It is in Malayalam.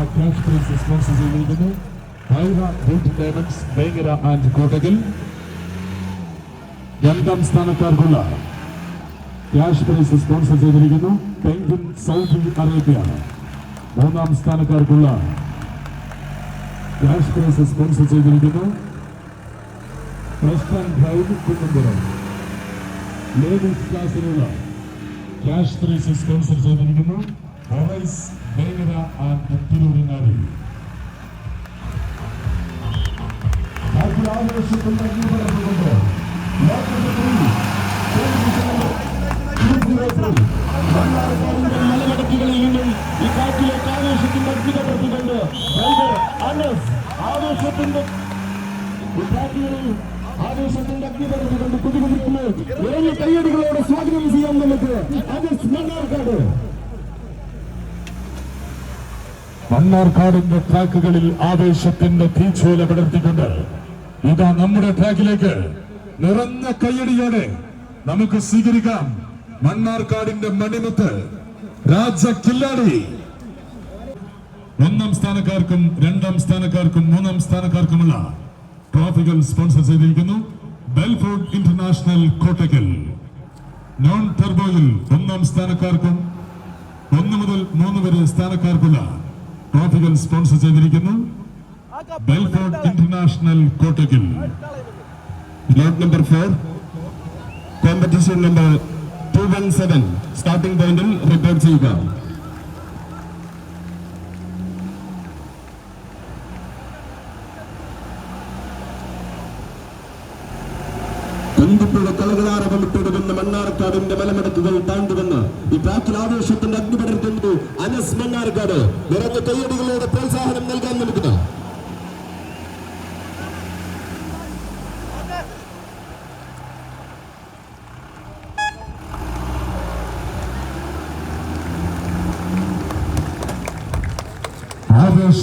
ക്യാഷ് പ്രൈസ് സ്പോൺസർ ചെയ്തിരിക്കുന്നു ഹൈറ boot diamonds Vengara and Kottakkal രണ്ടാം സ്ഥാനക്കാർക്കുള്ള ക്യാഷ് പ്രൈസ് സ്പോൺസർ ചെയ്തിരിക്കുന്നു പെൻഗിൻ സൗദി അറേബ്യ മൂന്നാം സ്ഥാനക്കാർക്കുള്ള ക്യാഷ് പ്രൈസ് സ്പോൺസർ ചെയ്തിരിക്കുന്നു പ്രശ്നം ഡ്രൈവ് കുന്നംപുരം ലേഡീസ് ക്ലാസ്സിലുള്ള ക്യാഷ് പ്രൈസ് സ്പോൺസർ ചെയ്തിരിക്കുന്നു ഹൊറൈസ് വേങ്ങര ആൻഡ് തിരൂരിനാടി ബാക്കി ആവേശത്തിൽ അംഗീകാരപ്പെടുന്നുണ്ട് മലമടക്കുകളിൽ നിന്നും ഈ കാറ്റിലേക്ക് ആവേശത്തിന്റെ അത്ഭുതപ്പെടുത്തിക്കൊണ്ട് ആവേശത്തിന്റെ കാറ്റുകളിൽ ആവേശത്തിന്റെ അഗ്നിപടുത്തിക്കൊണ്ട് കുതികുതിക്കുന്നു നിറഞ്ഞ കൈയടികളോട് സ്വാഗതം ചെയ്യാം നമുക്ക്. അനസ് മണ്ണാർക്കാട് മണ്ണാർക്കാടിന്റെ ട്രാക്കുകളിൽ ആവേശത്തിന്റെ തീച്ചോല പടർത്തിക്കൊണ്ട് ഇതാ നമ്മുടെ ട്രാക്കിലേക്ക് നിറഞ്ഞ കയ്യടിയോടെ നമുക്ക് സ്വീകരിക്കാം മണ്ണാർക്കാടിന്റെ മണിമുത്ത് രാജ കില്ലാടി. ഒന്നാം സ്ഥാനക്കാർക്കും രണ്ടാം സ്ഥാനക്കാർക്കും മൂന്നാം സ്ഥാനക്കാർക്കുമുള്ള ട്രോഫികൾ സ്പോൺസർ ചെയ്തിരിക്കുന്നു. ബെൽഫോർഡ് ഇന്റർനാഷണൽ കോട്ടക്കൽ നോൺ ടെർബോയിൽ ഒന്നാം സ്ഥാനക്കാർക്കും ഒന്ന് മുതൽ മൂന്ന് വരെ സ്ഥാനക്കാർക്കുള്ള ട്രോഫികൾ സ്പോൺസർ ചെയ്തിരിക്കുന്നു Belford International കോട്ടയ്ക്കിൽ. Lot number four competition number two one seven starting പോയിന്റിൽ റിപ്പോർട്ട് ചെയ്യുക. കുന്തിപ്പുഴ കളകളാരവമിട്ടൊടുകുന്ന മണ്ണാർക്കാടിന്റെ മലമടക്കുകൾ താണ്ടുവന്ന് ഈ ട്രാക്കിൽ ആവേശത്തിന്റെ അഗ്നി പടർത്തുന്നു അനസ് മണ്ണാർക്കാട് നിറഞ്ഞ കയ്യടികളോടെ പ്രോത്സാഹനം നൽകാൻ നമുക്ക് ആവേശ